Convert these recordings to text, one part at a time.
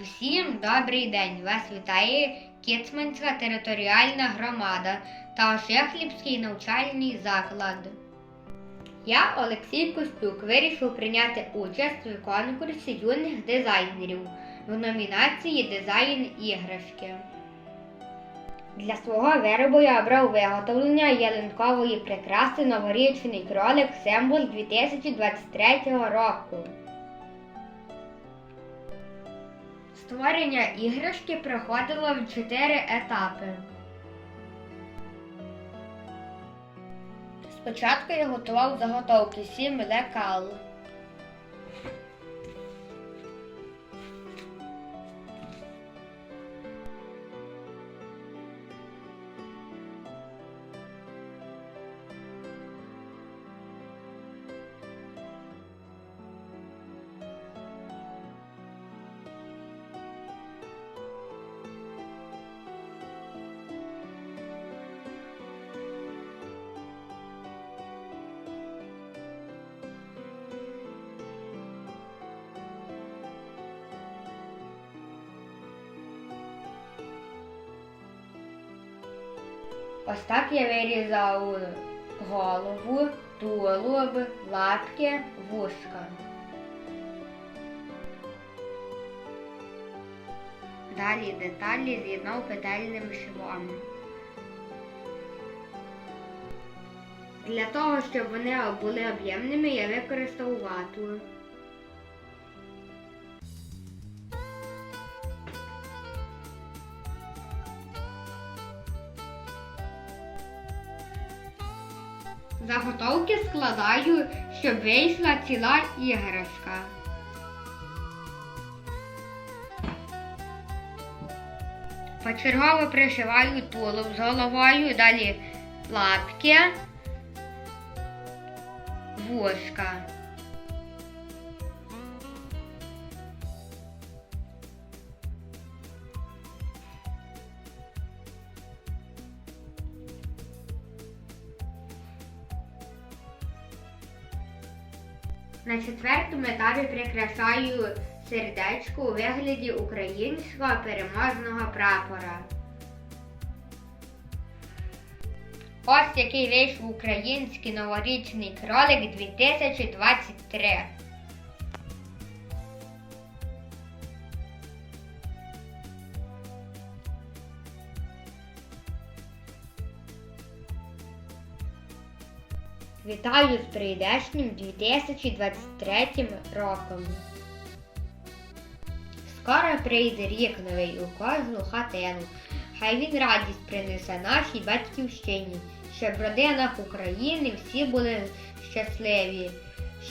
Всім добрий день! Вас вітає Кіцманська територіальна громада та Ошехлібський навчальний заклад. Я, Олексій Костюк, вирішив прийняти участь у конкурсі юних дизайнерів в номінації Дизайн іграшки. Для свого виробу я обрав виготовлення ялинкової прикраси новорічний кролик Символ 2023 року. Створення іграшки проходило в чотири етапи. Спочатку я готував заготовки сім лекал. Ось так я вирізав голову, тулуб, лапки, вушка. Далі деталі з'єднав петельним швом. Для того, щоб вони були об'ємними, я використав вату. Заготовки складаю, щоб вийшла ціла іграшка. Почергово пришиваю тулуб з головою, далі лапки, вушка. На четвертому етапі прикрашаю сердечко у вигляді українського переможного прапора. Ось який вийшов український новорічний кролик 2023. Вітаю з прийдешнім 2023 роком. Скоро прийде рік новий у кожну хатину. Хай він радість принесе нашій батьківщині, щоб в родинах України всі були щасливі,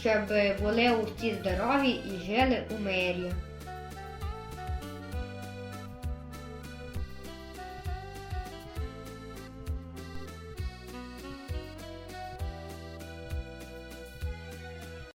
щоб були усі здорові і жили у мирі.